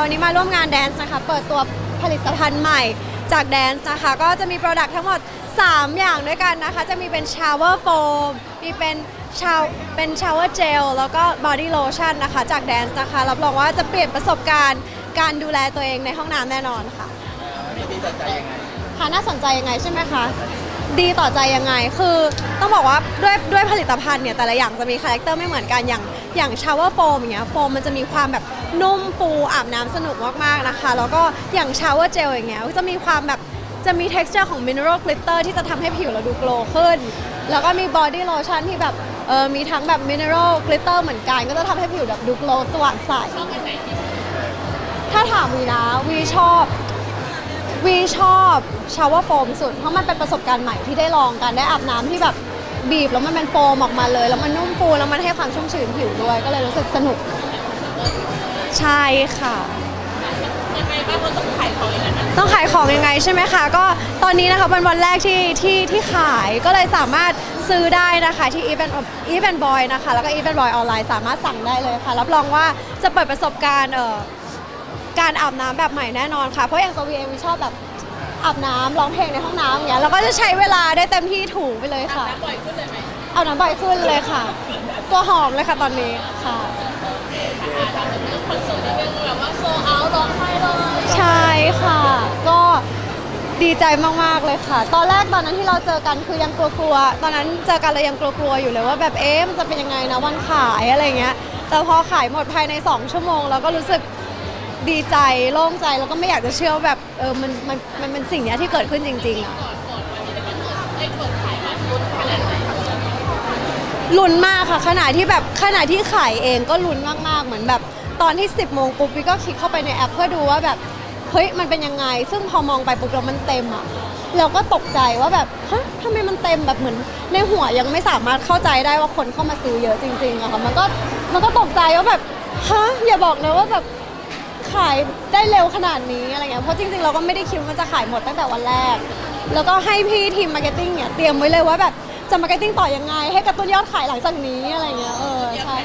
วันนี้มาร่วมงานแดนซ์นะคะ เปิดตัวผลิตภัณฑ์ใหม่จากแดนซ์นะคะ ก็จะมีโปรดักต์ทั้งหมด 3 อย่างด้วยกันนะคะ จะมีเป็นชาวเวอร์โฟมมีเป็นชาวเป็นชาวเวอร์เจลแล้วก็บอดี้โลชั่นนะคะ จากแดนซ์นะคะ รับรองว่าจะเปลี่ยนประสบการณ์การดูแลตัวเองในห้องน้ำแน่นอนค่ะมีที่สนใจยังไงค่ะน่าสนใจยังไงใช่ไหมคะ ดีต่อใจยังไงคือต้องบอกว่าด้วยด้วยผลิตภัณฑ์เนี่ยแต่ละอย่างจะมีคาแรคเตอร์ไม่เหมือนกันอย่าง อย่างชาวเวอร์โฟมอย่างเงี้ยโฟมมันจะมีความแบบนุ่มฟูอาบน้ำสนุกมากๆนะคะ แล้วก็อย่างชาวเวอร์เจลอย่างเงี้ยก็จะมีความแบบจะมี texture ของ mineral glitter ที่จะทำให้ผิวเราดูโกลว์ขึ้น แล้วก็มี body lotion ที่แบบเออมีทั้งแบบ mineral glitter เหมือนกัน ก็จะทำให้ผิวแบบดูโกลว์สว่างใส ถ้าถามวีนะวีชอบวีชอบชาวเวอร์โฟมสุด เพราะมันเป็นประสบการณ์ใหม่ที่ได้ลองกันได้อาบน้ำที่แบบ บีบแล้วมันเป็นโฟมออกมาเลย แล้วมันนุ่มฟูแล้วมันให้ความชุ่มชื้นผิวด้วย ก็เลยรู้สึกสนุก ใช่ค่ะ ยังไงบ้างเราต้องขายของยังไงนะต้องขายของยังไงใช่ไหมคะ ก็ตอนนี้นะคะเป็นวันแรกที่ที่ที่ขายก็เลยสามารถซื้อได้นะคะที่ Event Event Boy นะคะ แล้วก็ Event Boy ออนไลน์สามารถสั่งได้เลยค่ะ รับรองว่าจะเปิดประสบการณ์เอ่อการอาบน้ำแบบใหม่แน่นอนค่ะ เพราะอย่างตัววีเองวีชอบแบบ อาบน้ำร้องเพลงในห้องน้ำอย่างเงี้ยเราก็จะใช้เวลาได้เต็มที่ถูไปเลยค่ะน้ำบ่อยขึ้นเลยไหมอาบน้ำบ่อยขึ้นเลยค่ะ ตัวหอมเลยค่ะตอนนี้ค่ะ คอนเสิร์ตนี่เป็นแบบว่าโซเอาร้องไห้เลยใช่ค่ะ ก็ดีใจมาก ๆ เลยค่ะ ตอนแรกตอนนั้นที่เราเจอกันคือยังกลัวๆ ตอนนั้นเจอกันเรายังกลัวๆ อยู่เลยว่าแบบเอ๊ะมันจะเป็นยังไงนะวันขายอะไรเงี้ย แต่พอขายหมดภายใน 2 ชั่วโมงเราก็รู้สึก ดีใจโล่งใจแล้วก็ไม่อยากจะเชื่อว่าแบบเออมันมันมันเป็นสิ่งเนี้ยที่เกิดขึ้นจริงๆอะก่ะลุ้นมากค่ะขณะที่แบบขณะที่ขายเองก็ลุ้นมากๆเหมือนแบบตอนที่ 10โมงปุ๊บวิก็คลิกเข้าไปในแอปเพื่อดูว่าแบบเฮ้ยมันเป็นยังไง ซึ่งพอมองไปปุ๊บแล้วมันเต็มอะเราก็ตกใจว่าแบบฮะทำไมมันเต็มแบบเหมือน ในหัวยังไม่สามารถเข้าใจได้ว่าคนเข้ามาซื้อเยอะจริงๆอะค่ะมันก็มันก็ตกใจว่าแบบฮะอย่าบอกนะว่าแบบ ขายได้เร็วขนาดนี้อะไรเงี้ยเพราะจริงๆ เราก็ไม่ได้คิดว่ามันจะขายหมดตั้งแต่วันแรก แล้วก็ให้พี่ทีมมาร์เก็ตติ้งเนี่ยเตรียมไว้เลยว่าแบบจะมาร์เก็ตติ้งต่อยังไง ให้กระตุ้นยอดขายหลังจากนี้อะไรเงี้ยเออใช่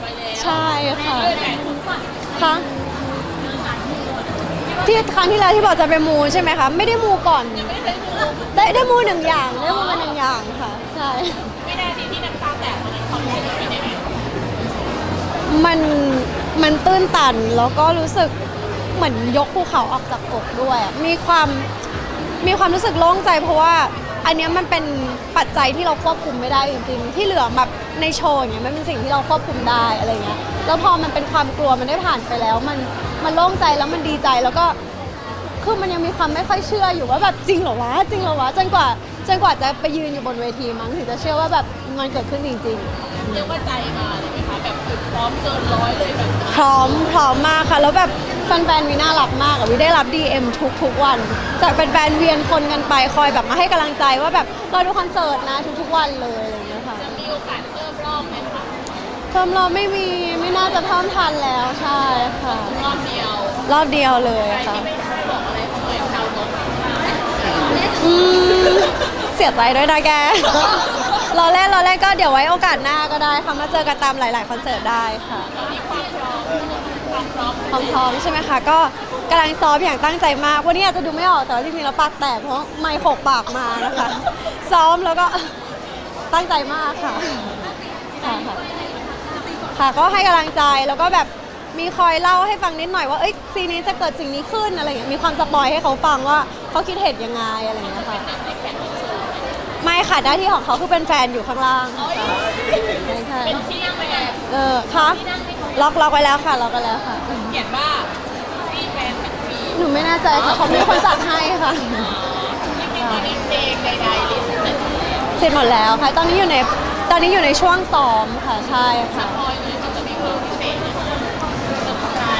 ไปแล้วใช่ค่ะเลยไหนคุณฝันคะที่ครั้งที่แล้วที่บอกจะไปมูใช่ไหมคะไม่ได้มูก่อนไม่ได้ดูได้ได้มูหนึ่งอย่างได้มูมาหนึ่งอย่างค่ะใช่ไม่ได้ดีที่น้ำตาแตกตอนนั้นความรู้สึกเป็นยังไงมัน มันตื้นตันแล้วก็รู้สึกเหมือนยกภูเขาออกจากอกด้วย มีความมีความรู้สึกโล่งใจเพราะว่าอันนี้มันเป็นปัจจัยที่เราควบคุมไม่ได้จริงๆ ที่เหลือแบบในโชว์เนี่ยมันเป็นสิ่งที่เราควบคุมได้อะไรเงี้ยแล้วพอมันเป็นความกลัวมันได้ผ่านไปแล้ว มันมันโล่งใจแล้วมันดีใจแล้วก็ คือมันยังมีความไม่ค่อยเชื่ออยู่ว่าแบบจริงเหรอวะจริงเหรอวะจนกว่าจนกว่าจะไปยืนอยู่บนเวทีมั้งถึงจะเชื่อว่าแบบมันเกิดขึ้นจริง ๆ เรียกว่าใจมาเลยไหมคะแบบคือพร้อมเกินร้อยเลยแบบพร้อมพร้อมมากค่ะ แล้วแบบแฟนๆวีน่ารักมากอะวีได้รับ DM ทุกทุกๆวัน จากแฟนๆเวียนคนกันไปคอยแบบมาให้กำลังใจว่าแบบเราดูคอนเสิร์ตนะทุกๆวันเลยอะไรอย่างเงี้ยค่ะจะมีโอกาสเพิ่มรอบไหมคะเพิ่มรอบไม่มีไม่น่าจะเพิ่มทันแล้วใช่ค่ะ รอบเดียวรอบเดียวเลยใครค่ะ ที่ไม่ได้บอกอะไรเขาหน่อยชาวนก อืมเสียใจด้วยนะแกเราเล่นเราเล่นก็เดี๋ยวไว้โอกาสหน้าก็ได้ค่ะมาเจอกันตามหลาย ๆ คอนเสิร์ตได้ค่ะความพร้อมใช่ไหมคะ ก็กำลังซ้อมอย่างตั้งใจมาก วันนี้อาจจะดูไม่ออกแต่ว่าจริงๆแล้วปากแตกเพราะไมค์โขกปากมานะคะ ซ้อมแล้วก็ตั้งใจมากค่ะค่ะค่ะค่ะก็ให้กำลังใจแล้วก็แบบ มีคอยเล่าให้ฟังนิดหน่อยว่าเอ้ยซีนนี้จะเกิดสิ่งนี้ขึ้นอะไรอย่างเงี้ยมีความสปอยให้เขาฟังว่าเขาคิดเห็นยังไงอะไรอย่างเงี้ยค่ะไม่ค่ะหน้าที่ของเขาคือเป็นแฟนอยู่ข้างล่างค่ะใช่ใช่เป็นที่ยังไงเออคะล็อกล็อกไว้แล้วค่ะล็อกไว้แล้วค่ะเขียนว่าที่แฟนเป็นปีหนูไม่แน่ใจค่ะเขามีคนจัดให้ค่ะจริงๆตอนนี้เพลงใดๆลิสต์เสร็จเสร็จหมดแล้วค่ะตอนนี้อยู่ในตอนนี้อยู่ในช่วงซ้อมค่ะใช่ค่ะ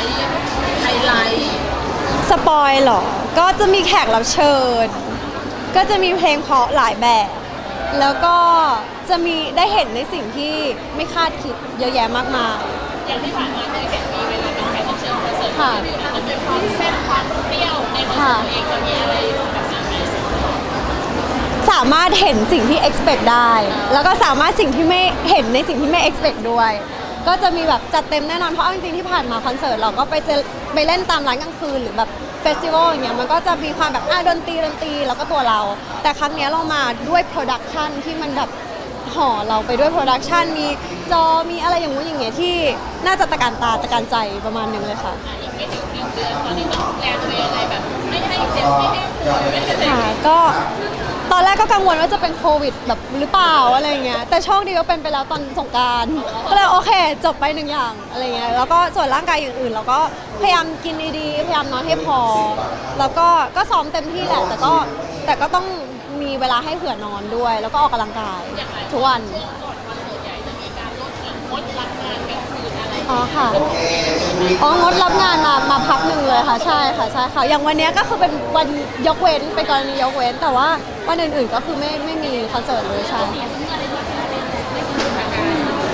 ร์ไพรส์ไฮไลท์สปอยเหรอ ก็จะมีแขกรับเชิญ ก็จะมีเพลงเพราะหลายแบบ แล้วก็จะมีได้เห็นในสิ่งที่ไม่คาดคิดเยอะแยะมากมายอย่างที่ผ่านมาเคยเห็นมีเวลาเป็นแขกรับเชิญคอนเสิร์ตค่ะที่อยู่อาจจะมีความแซ่บความเปรี้ยวในคอนเสิร์ตตัวเองจะมีอะไรแบบนั้นไหมสามารถเห็นสิ่งที่ expect ได้ แล้วก็สามารถสิ่งที่ไม่เห็นในสิ่งที่ไม่ expect ด้วย ก็จะมีแบบจัดเต็มแน่นอนเพราะเอาจริงๆที่ผ่านมาคอนเสิร์ตเราก็ไปเจอไปเล่นตามร้านกลางคืนหรือแบบเฟสติวัลอย่างเงี้ยมันก็จะมีความแบบอะดนตรีดนตรีแล้วก็ตัวเรา แต่ครั้งเนี้ยเรามาด้วยโปรดักชันที่มันแบบห่อเราไปด้วยโปรดักชันมีจอมีอะไรอย่างงู้นอย่างเงี้ยที่น่าจะตะการตาตะการใจประมาณหนึงเลยค่ะ อีกไม่ถึงหนึ่งเดือนตอนนี้ต้องดูแลตัวเองอะไรแบบ ไม่ให้เจ็บไม่ให้ป่วยไม่ให้อะไร ค่ะก็ ตอนแรกก็กังวลว่าจะเป็นโควิดแบบหรือเปล่าอะไรเงี้ยแต่โชคดีว่าเป็นไปแล้วตอนสงกรารก็เลยโอเค จบไปหนึ่งอย่างอะไรเงี้ยแล้วก็ส่วนร่างกายอย่างอื่น เราก็พยายามกินดีๆพยายามนอนให้พอ แล้วก็ก็ซ้อมเต็มที่แหละ แต่ก็แต่ก็ต้องมีเวลาให้เผื่อนอนด้วย แล้วก็ออกกำลังกายทุกวันอ๋อค่ะอ๋องดรับงานมา ค่ะใช่ค่ะใช่ค่ะอย่างวันเนี้ยก็คือเป็นวันยกเว้นเป็นกรณียกเว้น แต่ว่าวันอื่นๆก็คือไม่ไม่มีคอนเสิร์ตเลยใช่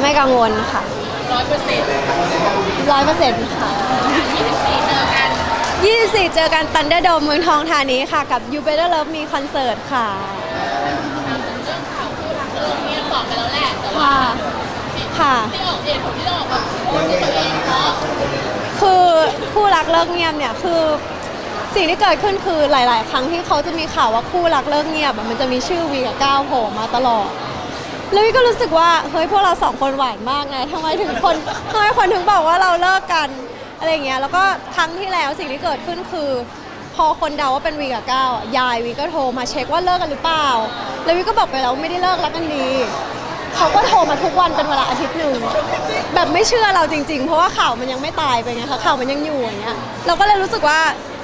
ไม่กังวลค่ะร้อยเปอร์เซ็นต์ร้อยเปอร์เซ็นต์ค่ะยี่สิบสี่เจอกัน24 เจอกันตันเดอร์โดมเมืองทองธานีค่ะ กับ You Better Love Me คอนเสิร์ตค่ะเรื่องข่าวคู่รักเรื่องนี้บอกไปแล้วแหละแต่ว่าค่ะค่ะที่ออกเหตุผลที่ต้อออกมาพูดตัวเองเพราะ คือคู่รักเลิกเงียบเนี่ยคือสิ่งที่เกิดขึ้นคือหลาย ๆ ครั้งที่เขาจะมีข่าวว่าคู่รักเลิกเงียบอะมันจะมีชื่อวีกับก้าวโผล่มาตลอด แล้ววีก็รู้สึกว่าเฮ้ยพวกเราสองคนหวานมากไงทำไมถึงคนทำไมคนถึงบอกว่าเราเลิกกันอะไรอย่างเงี้ยแล้วก็ครั้งที่แล้วสิ่งที่เกิดขึ้นคือ พอคนเดาว่าเป็นวีกับก้าวยายวีก็โทรมาเช็คว่าเลิกกันหรือเปล่า แล้ววีก็บอกไปแล้วว่าไม่ได้เลิกรักกันดี เขาก็โทรมาทุกวันเป็นเวลาอาทิตย์หนึ่งแบบไม่เชื่อเราจริง ๆ เพราะว่าข่าวมันยังไม่ตายไปไงคะข่าวมันยังอยู่อย่างเงี้ยเราก็เลยรู้สึกว่า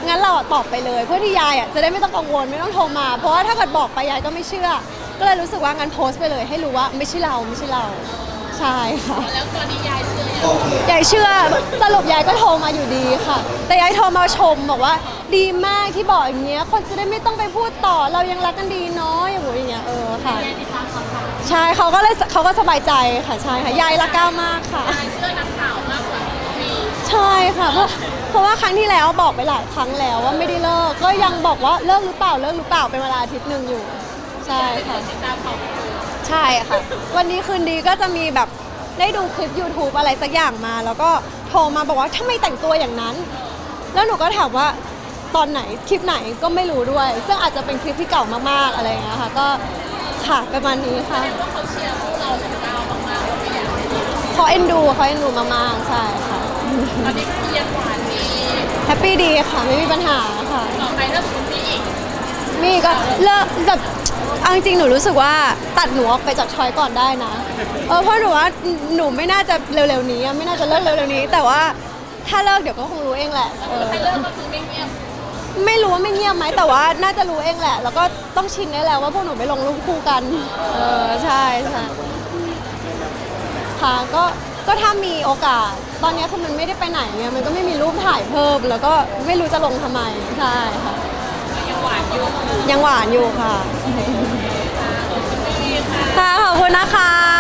งั้นเราตอบไปเลย เพื่อที่ยายอะจะได้ไม่ต้องกังวลไม่ต้องโทรมา เพราะว่าถ้าเกิดบอกไปยายก็ไม่เชื่อ ก็เลยรู้สึกว่างั้นโพสต์ไปเลย ให้รู้ว่าไม่ใช่เราไม่ใช่เรา ใช่ค่ะ แล้วตอนนี้ยายเชื่อยังยายเชื่อสรุปยายก็โทรมาอยู่ดีค่ะ แต่ยายโทรมาชมบอกว่า ดีมากที่บอกอย่างเงี้ย คนจะได้ไม่ต้องไปพูดต่อเรายังรักกันดีเนาะอย่างเงี้ยเออค่ะใช่เขาก็เลยเขาก็สบายใจค่ะใช่ค่ะยายรักก้าวมากค่ะ ยายเชื่อนักข่าวมากกว่ามีใช่ค่ะเพราะเพราะว่าครั้งที่แล้วบอกไปหลายครั้งแล้วว่าไม่ได้เลิกก็ยังบอกว่าเลิกหรือเปล่าเลิกหรือเปล่าเป็นเวลาอาทิตย์หนึ่งอยู่ ใช่ค่ะติดตามข่าวใช่ค่ะ วันนี้คืนดีก็จะมีแบบได้ดูคลิป YouTube อะไรสักอย่างมา แล้วก็โทรมาบอกว่าทำไมแต่งตัวอย่างนั้น แล้วหนูก็ถามว่าตอนไหนคลิปไหนก็ไม่รู้ด้วย ซึ่งอาจจะเป็นคลิปที่เก่ามากๆอะไรอย่างเงี้ยค่ะ ก็ค่ะประมาณนี้ค่ะว่าเขาเชียร์พวกเราของเรามากๆว่าไม่อยากให้เขาเอ็นดูเขาเอ็นดูมากๆใช่ค่ะตอนนี้คือยังหวานมีแฮปปี้ดีค่ะไม่มีปัญหาค่ะต่อไปถ้าสมมติมีอีกมีก็เลิกแบบ เอาจริงๆหนูรู้สึกว่าตัดหนูออกไปจากชอยก่อนได้นะเออเพราะหนูว่าหนูไม่น่าจะเร็วๆนี้อะไม่น่าจะเลิกเร็วๆนี้ แต่ว่าถ้าเลิกเดี๋ยวก็คงรู้เองแหละเออถ้เลิกก็คือไม่เงียบไม่รู้ว่าไม่เงียบไหมแต่ว่าน่าจะรู้เองแหละ แล้วก็ต้องชินได้แล้วว่าพวกหนูไม่ลงรูปคู่กัน เออใช่ใช่ค่ะก็ก็ถ้ามีโอกาส ตอนนี้คือมันไม่ได้ไปไหนไงมันก็ไม่มีรูปถ่ายเพิ่ม แล้วก็ไม่รู้จะลงทำไมใช่ค่ะ ยังหวานอยู่ค่ะค่ะขอบคุณนะคะ